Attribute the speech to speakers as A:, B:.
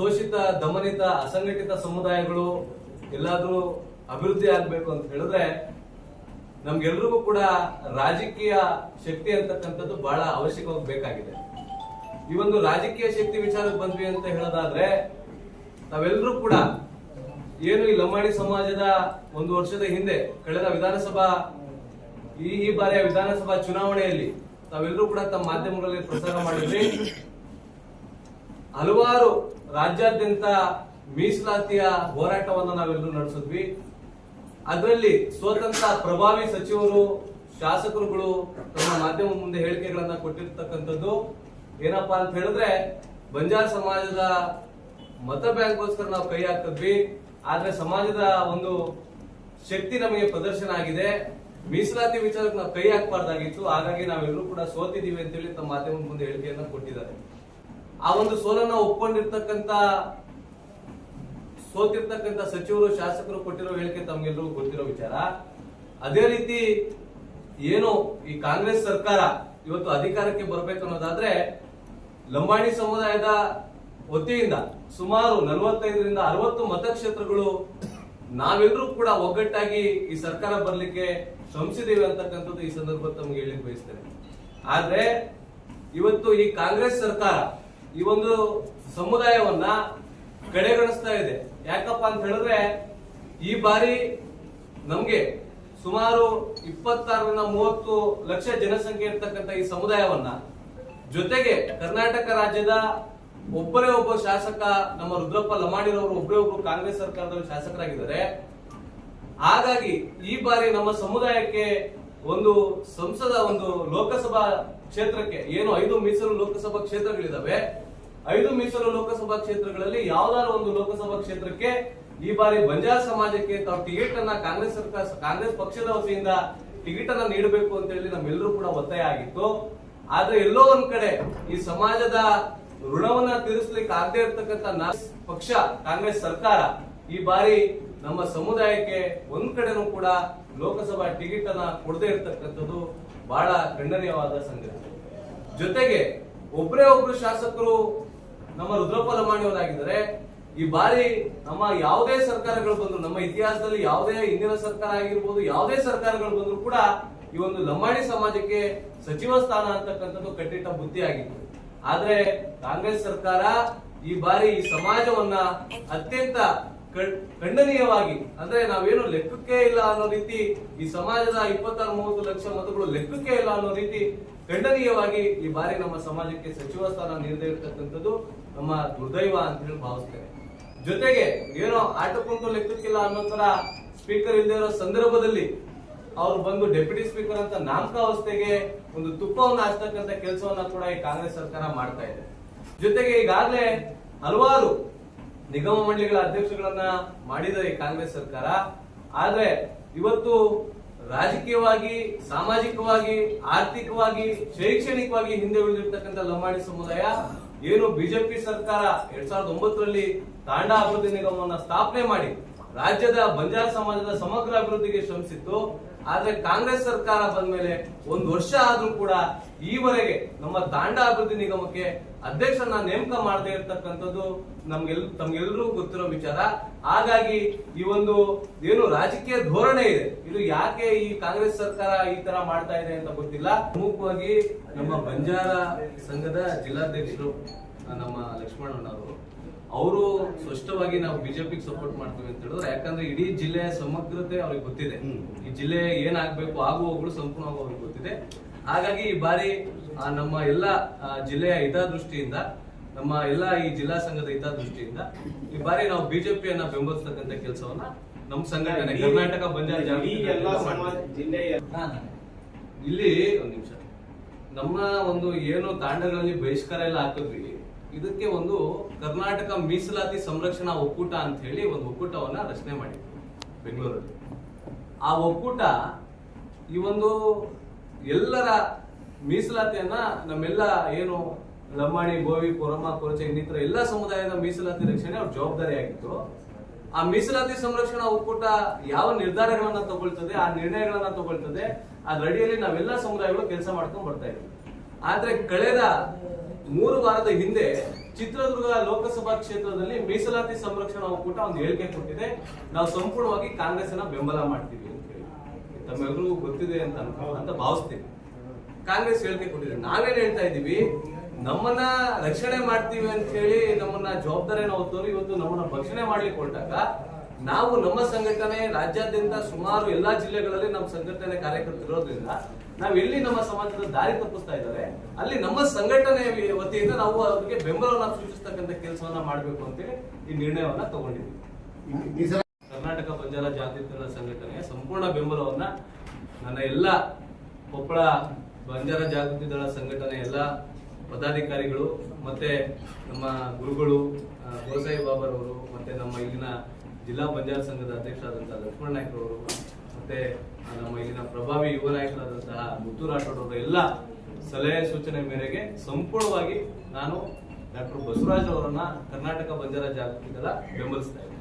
A: ಶೋಷಿತ, ದಮನಿತ, ಅಸಂಘಟಿತ ಸಮುದಾಯಗಳು ಎಲ್ಲಾದರೂ ಅಭಿವೃದ್ಧಿ ಆಗ್ಬೇಕು ಅಂತ ಹೇಳಿದ್ರೆ ನಮ್ಗೆಲ್ರಿಗೂ ಕೂಡ ರಾಜಕೀಯ ಶಕ್ತಿ ಅಂತಕ್ಕಂಥದ್ದು ಬಹಳ ಅವಶ್ಯಕವಾಗಿ ಬೇಕಾಗಿದೆ. ಈ ಒಂದು ರಾಜಕೀಯ ಶಕ್ತಿ ವಿಚಾರಕ್ಕೆ ಬಂದ್ವಿ ಅಂತ ಹೇಳೋದಾದ್ರೆ ನಾವೆಲ್ಲರೂ ಕೂಡ ಏನು ಈ ಲಂಬಾಣಿ ಸಮಾಜದ ಒಂದು ವರ್ಷದ ಹಿಂದೆ ಕಳೆದ ವಿಧಾನಸಭಾ, ಈ ಈ ಬಾರಿಯ ವಿಧಾನಸಭಾ ಚುನಾವಣೆಯಲ್ಲಿ ತಾವೆಲ್ಲರೂ ಕೂಡ ತಮ್ಮ ಮಾಧ್ಯಮಗಳಲ್ಲಿ ಪ್ರಸಾರ ಮಾಡಿದ್ರಿ ಹಲವಾರು ರಾಜ್ಯಾದ್ಯಂತ ಮೀಸಲಾತಿಯ ಹೋರಾಟವನ್ನು ನಾವೆಲ್ಲರೂ ನಡೆಸಿದ್ವಿ. ಅದರಲ್ಲಿ ಸ್ವತಂತ್ರ ಪ್ರಭಾವಿ ಸಚಿವರು, ಶಾಸಕರುಗಳು ತಮ್ಮ ಮಾಧ್ಯಮ ಮುಂದೆ ಹೇಳಿಕೆಗಳನ್ನ ಕೊಟ್ಟಿರ್ತಕ್ಕಂಥದ್ದು ಏನಪ್ಪಾ ಅಂತ ಹೇಳಿದ್ರೆ, ಬಂಜಾರ ಸಮಾಜದ ಮತ ಬ್ಯಾಂಕ್ಗೋಸ್ಕರ ನಾವು ಕೈ ಹಾಕಿದ್ವಿ. ಆದ್ರೆ ಸಮಾಜದ ಒಂದು ಶಕ್ತಿ ನಮಗೆ ಪ್ರದರ್ಶನ ಆಗಿದೆ. ಮೀಸಲಾತಿ ವಿಚಾರಕ್ಕೆ ನಾವು ಕೈ ಹಾಕಬಾರ್ದಾಗಿತ್ತು. ಹಾಗಾಗಿ ನಾವೆಲ್ಲರೂ ಕೂಡ ಸೋತಿದ್ದೀವಿ ಅಂತೇಳಿ ತಮ್ಮ ಮಾಧ್ಯಮ ಮುಂದೆ ಹೇಳಿಕೆಯನ್ನ ಕೊಟ್ಟಿದ್ದಾರೆ. ಆ ಒಂದು ಸೋಲನ್ನ ಒಪ್ಕೊಂಡಿರ್ತಕ್ಕಂತ ಸೋತಿರ್ತಕ್ಕಂಥ ಸಚಿವರು, ಶಾಸಕರು ಕೊಟ್ಟಿರೋ ಹೇಳಿಕೆ ತಮ್ಗೆಲ್ಲರೂ ಗೊತ್ತಿರೋ ವಿಚಾರ. ಅದೇ ರೀತಿ ಏನು ಈ ಕಾಂಗ್ರೆಸ್ ಸರ್ಕಾರ ಇವತ್ತು ಅಧಿಕಾರಕ್ಕೆ ಬರಬೇಕು ಅನ್ನೋದಾದ್ರೆ ಲಂಬಾಣಿ ಸಮುದಾಯದ ವತಿಯಿಂದ ಸುಮಾರು ನಲವತ್ತೈದರಿಂದ ಅರವತ್ತು ಮತಕ್ಷೇತ್ರಗಳು ನಾವೆಲ್ಲರೂ ಕೂಡ ಒಗ್ಗಟ್ಟಾಗಿ ಈ ಸರ್ಕಾರ ಬರಲಿಕ್ಕೆ ಶ್ರಮಿಸಿದೀವಿ ಅಂತಕ್ಕಂಥದ್ದು ಈ ಸಂದರ್ಭ ತಮಗೆ ಹೇಳಿಕ್ ಬಯಸ್ತೇನೆ. ಆದ್ರೆ ಇವತ್ತು ಈ ಕಾಂಗ್ರೆಸ್ ಸರ್ಕಾರ ಈ ಒಂದು ಸಮುದಾಯವನ್ನ ಕಡೆಗಣಿಸ್ತಾ ಇದೆ. ಯಾಕಪ್ಪ ಅಂತ ಹೇಳಿದ್ರೆ, ಈ ಬಾರಿ ನಮ್ಗೆ ಸುಮಾರು ಇಪ್ಪತ್ತಾರರಿಂದ ಮೂವತ್ತು ಲಕ್ಷ ಜನಸಂಖ್ಯೆ ಇರ್ತಕ್ಕಂಥ ಈ ಸಮುದಾಯವನ್ನ, ಜೊತೆಗೆ ಕರ್ನಾಟಕ ರಾಜ್ಯದ ಒಬ್ಬರೇ ಒಬ್ಬ ಶಾಸಕ, ನಮ್ಮ ರುದ್ರಪ್ಪ ಲಮಾಣಿರವರು ಒಬ್ಬರೇ ಒಬ್ಬರು ಕಾಂಗ್ರೆಸ್ ಸರ್ಕಾರದಲ್ಲಿ ಶಾಸಕರಾಗಿದ್ದಾರೆ. ಹಾಗಾಗಿ ಈ ಬಾರಿ ನಮ್ಮ ಸಮುದಾಯಕ್ಕೆ ಒಂದು ಸಂಸದ ಒಂದು ಲೋಕಸಭಾ ಕ್ಷೇತ್ರಕ್ಕೆ ಏನು ಐದು ಮೀಸಲು ಲೋಕಸಭಾ ಕ್ಷೇತ್ರಗಳಿದಾವೆ, ಐದು ಮೀಸಲು ಲೋಕಸಭಾ ಕ್ಷೇತ್ರಗಳಲ್ಲಿ ಯಾವ್ದಾದ್ರು ಒಂದು ಲೋಕಸಭಾ ಕ್ಷೇತ್ರಕ್ಕೆ ಈ ಬಾರಿ ಬಂಜಾರ ಸಮಾಜಕ್ಕೆ ತಾವು ಟಿಕೆಟ್ ಅನ್ನ ಕಾಂಗ್ರೆಸ್ ಸರ್ಕಾರ, ಕಾಂಗ್ರೆಸ್ ಪಕ್ಷದ ವತಿಯಿಂದ ಟಿಕೆಟ್ ಅನ್ನ ನೀಡಬೇಕು ಅಂತ ಹೇಳಿ ನಮ್ಮೆಲ್ಲರೂ ಕೂಡ ಒತ್ತಾಯ ಆಗಿತ್ತು. ಆದ್ರೆ ಎಲ್ಲೋ ಒಂದ್ ಕಡೆ ಈ ಸಮಾಜದ ಋಣವನ್ನ ತೀರಿಸಲಿಕ್ಕೆ ಆಗದೆ ಇರ್ತಕ್ಕಂಥ ಪಕ್ಷ, ಕಾಂಗ್ರೆಸ್ ಸರ್ಕಾರ ಈ ಬಾರಿ ನಮ್ಮ ಸಮುದಾಯಕ್ಕೆ ಒಂದ್ ಕಡೆನೂ ಕೂಡ ಲೋಕಸಭಾ ಟಿಕೆಟ್ ಅನ್ನ ಕೊಡದೇ ಇರತಕ್ಕಂಥದ್ದು ಬಹಳ ಖಂಡನೀಯವಾದ ಸಂಗತಿ. ಜೊತೆಗೆ ಒಬ್ಬರೇ ಒಬ್ರು ಶಾಸಕರು ನಮ್ಮ ರುದ್ರಪ್ಪ ಲಮಾಣಿಯವರಾಗಿದ್ದಾರೆ ಈ ಬಾರಿ ನಮ್ಮ ಯಾವುದೇ ಸರ್ಕಾರಗಳು ಬಂದ್ರು, ನಮ್ಮ ಇತಿಹಾಸದಲ್ಲಿ ಯಾವುದೇ ಹಿಂದಿನ ಸರ್ಕಾರ ಆಗಿರ್ಬೋದು, ಯಾವುದೇ ಸರ್ಕಾರಗಳು ಬಂದ್ರು ಕೂಡ ಈ ಒಂದು ಲಂಬಾಣಿ ಸಮಾಜಕ್ಕೆ ಸಚಿವ ಸ್ಥಾನ ಅಂತಕ್ಕಂಥದ್ದು ಕಟ್ಟಿಟ್ಟ ಬುದ್ಧಿ ಆಗಿತ್ತು. ಆದ್ರೆ ಕಾಂಗ್ರೆಸ್ ಸರ್ಕಾರ ಈ ಬಾರಿ ಈ ಸಮಾಜವನ್ನ ಅತ್ಯಂತ ಖಂಡನೀಯವಾಗಿ, ಅಂದ್ರೆ ನಾವೇನು ಲೆಕ್ಕಕ್ಕೆ ಇಲ್ಲ ಅನ್ನೋ ರೀತಿ ಈ ಸಮಾಜದ ಇಪ್ಪತ್ತಾರು, ಮೂವತ್ತು ಲಕ್ಷ ಮತಗಳು ಲೆಕ್ಕಕ್ಕೆ ಇಲ್ಲ ಅನ್ನೋ ರೀತಿ ಖಂಡನೀಯವಾಗಿ ಈ ಬಾರಿ ನಮ್ಮ ಸಮಾಜಕ್ಕೆ ಸಚಿವ ಸ್ಥಾನ ನೀಡದೇ ಇರತಕ್ಕಂಥದ್ದು ನಮ್ಮ ದುರ್ದೈವ ಅಂತ ಹೇಳಿ ಭಾವಿಸ್ತೇವೆ. ಜೊತೆಗೆ ಏನೋ ಆಟ ಕುಂತು ಲೆಕ್ಕಕ್ಕಿಲ್ಲ ಅನ್ನೋ ತರ ಸ್ಪೀಕರ್ ಇಲ್ಲದೆ ಇರೋ ಸಂದರ್ಭದಲ್ಲಿ ಅವ್ರು ಬಂದು ಡೆಪ್ಯೂಟಿ ಸ್ಪೀಕರ್ ಅಂತ ನಾಮಕಾವಸ್ಥೆಗೆ ಒಂದು ತುಪ್ಪವನ್ನು ಹಚ್ತಕ್ಕಂಥ ಕೆಲಸವನ್ನ ಕೂಡ ಈ ಕಾಂಗ್ರೆಸ್ ಸರ್ಕಾರ ಮಾಡ್ತಾ ಇದೆ. ಜೊತೆಗೆ ಈಗಾಗಲೇ ಹಲವಾರು ನಿಗಮ ಮಂಡಳಿಗಳ ಅಧ್ಯಕ್ಷಗಳನ್ನ ಮಾಡಿದ ಈ ಕಾಂಗ್ರೆಸ್ ಸರ್ಕಾರ. ಆದ್ರೆ ಇವತ್ತು ರಾಜಕೀಯವಾಗಿ, ಸಾಮಾಜಿಕವಾಗಿ, ಆರ್ಥಿಕವಾಗಿ, ಶೈಕ್ಷಣಿಕವಾಗಿ ಹಿಂದೆ ಉಳಿದಿರ್ತಕ್ಕಂಥ ಲಂಬಾಣಿ ಸಮುದಾಯ ಏನು ಬಿಜೆಪಿ ಸರ್ಕಾರ ಎರಡ್ ಸಾವಿರದ ಒಂಬತ್ತರಲ್ಲಿ ತಾಂಡಾ ಅಭಿವೃದ್ಧಿ ನಿಗಮವನ್ನ ಸ್ಥಾಪನೆ ಮಾಡಿ ರಾಜ್ಯದ ಬಂಜಾರ ಸಮಾಜದ ಸಮಗ್ರ ಅಭಿವೃದ್ಧಿಗೆ ಶ್ರಮಿಸಿತ್ತು. ಆದ್ರೆ ಕಾಂಗ್ರೆಸ್ ಸರ್ಕಾರ ಬಂದ ಮೇಲೆ ಒಂದು ವರ್ಷ ಆದ್ರೂ ಕೂಡ ಈವರೆಗೆ ನಮ್ಮ ತಾಂಡಾ ಅಭಿವೃದ್ಧಿ ನಿಗಮಕ್ಕೆ ಅಧ್ಯಕ್ಷರನ್ನ ನೇಮಕ ಮಾಡದೇ ಇರ್ತಕ್ಕಂಥದ್ದು ನಮ್ಗೆಲ್ ತಮ್ಗೆಲ್ರಿಗೂ ಗೊತ್ತಿರೋ ವಿಚಾರ. ಹಾಗಾಗಿ ಈ ಒಂದು ಏನು ರಾಜಕೀಯ ಧೋರಣೆ ಇದೆ. ಇದು ಯಾಕೆ ಈ ಕಾಂಗ್ರೆಸ್ ಸರ್ಕಾರ ಈ ತರ ಮಾಡ್ತಾ ಇದೆ ಅಂತ ಗೊತ್ತಿಲ್ಲ. ಪ್ರಮುಖವಾಗಿ ನಮ್ಮ ಬಂಜಾರ ಸಂಘದ ಜಿಲ್ಲಾಧ್ಯಕ್ಷರು ನಮ್ಮ ಲಕ್ಷ್ಮಣನವರು ಅವರು ಸ್ಪಷ್ಟವಾಗಿ ನಾವು ಬಿಜೆಪಿಗೆ ಸಪೋರ್ಟ್ ಮಾಡ್ತೀವಿ ಅಂತ ಹೇಳಿದ್ರೆ. ಯಾಕಂದ್ರೆ ಇಡೀ ಜಿಲ್ಲೆಯ ಸಮಗ್ರತೆ ಅವ್ರಿಗೆ ಗೊತ್ತಿದೆ. ಈ ಜಿಲ್ಲೆ ಏನಾಗ್ಬೇಕು ಆಗುವಗಳು ಸಂಪೂರ್ಣವಾಗಿ ಅವ್ರಿಗೆ ಗೊತ್ತಿದೆ. ಹಾಗಾಗಿ ಈ ಬಾರಿ ಆ, ನಮ್ಮ ಎಲ್ಲ ಜಿಲ್ಲೆಯ ಹಿತದೃಷ್ಟಿಯಿಂದ ನಮ್ಮ ಎಲ್ಲ ಈ ಜಿಲ್ಲಾ ಸಂಘದ ಹಿತದೃಷ್ಟಿಯಿಂದ ಈ ಬಾರಿ ನಾವು ಬಿಜೆಪಿಯನ್ನ ಬೆಂಬಲಿಸ್ತಕ್ಕಂಥ ಕೆಲಸವನ್ನ ನಮ್ಮ ಸಂಘಟನೆ ಕರ್ನಾಟಕ ಬಂಜಾರ ಇಲ್ಲಿ ಒಂದ್ ನಿಮಿಷ. ನಮ್ಮ ಒಂದು ಏನು ತಾಂಡಗಳಲ್ಲಿ ಬಹಿಷ್ಕಾರ ಎಲ್ಲ ಹಾಕಿದ್ವಿ ಇದಕ್ಕೆ ಒಂದು ಕರ್ನಾಟಕ ಮೀಸಲಾತಿ ಸಂರಕ್ಷಣಾ ಒಕ್ಕೂಟ ಅಂತ ಹೇಳಿ ಒಂದು ಒಕ್ಕೂಟವನ್ನ ರಚನೆ ಮಾಡಿದ್ವಿ ಬೆಂಗಳೂರಲ್ಲಿ. ಆ ಒಕ್ಕೂಟ ಈ ಒಂದು ಎಲ್ಲರ ಮೀಸಲಾತಿಯನ್ನ ನಮ್ಮೆಲ್ಲ ಏನು ಲಂಬಾಣಿ, ಬೋವಿ ಕೊರಮ ಕೊರಚೆ ಇನ್ನಿತರ ಎಲ್ಲ ಸಮುದಾಯದ ಮೀಸಲಾತಿ ರಕ್ಷಣೆ ಅವ್ರ ಜವಾಬ್ದಾರಿ ಆಗಿತ್ತು ಆ ಮೀಸಲಾತಿ ಸಂರಕ್ಷಣಾ ಒಕ್ಕೂಟ ಯಾವ ನಿರ್ಧಾರಗಳನ್ನ ತಗೊಳ್ತದೆ, ಆ ನಿರ್ಣಯಗಳನ್ನ ತಗೊಳ್ತದೆ ಅಡಿಯಲ್ಲಿ ನಾವೆಲ್ಲ ಸಮುದಾಯಗಳು ಕೆಲಸ ಮಾಡ್ಕೊಂಡು ಬರ್ತಾ ಇದ್ವಿ. ಆದ್ರೆ ಕಳೆದ ಮೂರು ವಾರದ ಹಿಂದೆ ಚಿತ್ರದುರ್ಗ ಲೋಕಸಭಾ ಕ್ಷೇತ್ರದಲ್ಲಿ ಮೀಸಲಾತಿ ಸಂರಕ್ಷಣಾ ಒಕ್ಕೂಟ ಒಂದು ಹೇಳಿಕೆ ಕೊಟ್ಟಿದೆ. ನಾವು ಸಂಪೂರ್ಣವಾಗಿ ಕಾಂಗ್ರೆಸ್ನ ಬೆಂಬಲ ಮಾಡ್ತೀವಿ ಅಂತ ಹೇಳಿ. ತಮ್ಮೆಲ್ಲರಿಗೂ ಗೊತ್ತಿದೆ ಅಂತ ಅಂತ ಭಾವಿಸ್ತೀವಿ ಕಾಂಗ್ರೆಸ್ ಹೇಳಿಕೆ ಕೊಟ್ಟಿದೆ. ನಾವೇನ್ ಹೇಳ್ತಾ ಇದೀವಿ ನಮ್ಮನ್ನ ರಕ್ಷಣೆ ಮಾಡ್ತೀವಿ ಅಂತ ಹೇಳಿ ನಮ್ಮನ್ನ ಜವಾಬ್ದಾರಿ ಹೊತ್ತವರು ಇವತ್ತು ನಮ್ಮನ್ನ ಭಕ್ಷಣೆ ಮಾಡ್ಲಿಕ್ಕೆ ಹೊರಟಾಗ ನಾವು ನಮ್ಮ ಸಂಘಟನೆ ರಾಜ್ಯಾದ್ಯಂತ ಸುಮಾರು ಎಲ್ಲಾ ಜಿಲ್ಲೆಗಳಲ್ಲಿ ನಮ್ಮ ಸಂಘಟನೆ ಕಾರ್ಯಕರ್ತರು ಇರೋದ್ರಿಂದ ನಾವು ಎಲ್ಲಿ ನಮ್ಮ ಸಮಾಜದ ದಾರಿ ತಪ್ಪಿಸ್ತಾ ಇದ್ದಾರೆ. ಅಲ್ಲಿ ನಮ್ಮ ಸಂಘಟನೆ ವತಿಯಿಂದ ನಾವು ಅವ್ರಿಗೆ ಬೆಂಬಲವನ್ನ ಸೂಚಿಸ್ತಕ್ಕಂಥ ಕೆಲಸವನ್ನ ಮಾಡಬೇಕು ಅಂತೇಳಿ ಈ ನಿರ್ಣಯವನ್ನ ತಗೊಂಡಿದ್ವಿ ಕರ್ನಾಟಕ ಪಂಜಾಲ ಜಾತ್ಯತೀತ ಸಂಘಟನೆಯ ಸಂಪೂರ್ಣ ಬೆಂಬಲವನ್ನ ನನ್ನ ಎಲ್ಲ ಕೊಪ್ಪಳ ಬಂಜಾರ ಜಾಗೃತಿ ದಳ ಸಂಘಟನೆ, ಎಲ್ಲ ಪದಾಧಿಕಾರಿಗಳು ಮತ್ತೆ ನಮ್ಮ ಗುರುಗಳು ಗೋಸಾಯಿ ಬಾಬರವರು ಮತ್ತೆ ನಮ್ಮ ಇಲ್ಲಿನ ಜಿಲ್ಲಾ ಪಂಚಾಯತ್ ಸಂಘದ ಅಧ್ಯಕ್ಷರಾದಂತಹ ಲಕ್ಷ್ಮಣ ನಾಯ್ಕ ಅವರು ಮತ್ತೆ ನಮ್ಮ ಇಲ್ಲಿನ ಪ್ರಭಾವಿ ಯುವ ನಾಯಕರಾದಂತಹ ಮುತ್ತು ಎಲ್ಲ ಸಲಹೆ ಸೂಚನೆ ಮೇರೆಗೆ ಸಂಪೂರ್ಣವಾಗಿ ನಾನು ಡಾಕ್ಟರ್ ಬಸವರಾಜ್ ಅವರನ್ನ ಕರ್ನಾಟಕ ಬಂಜಾರ ಜಾಗೃತಿ ಬೆಂಬಲಿಸ್ತಾ ಇದ್ದೀನಿ.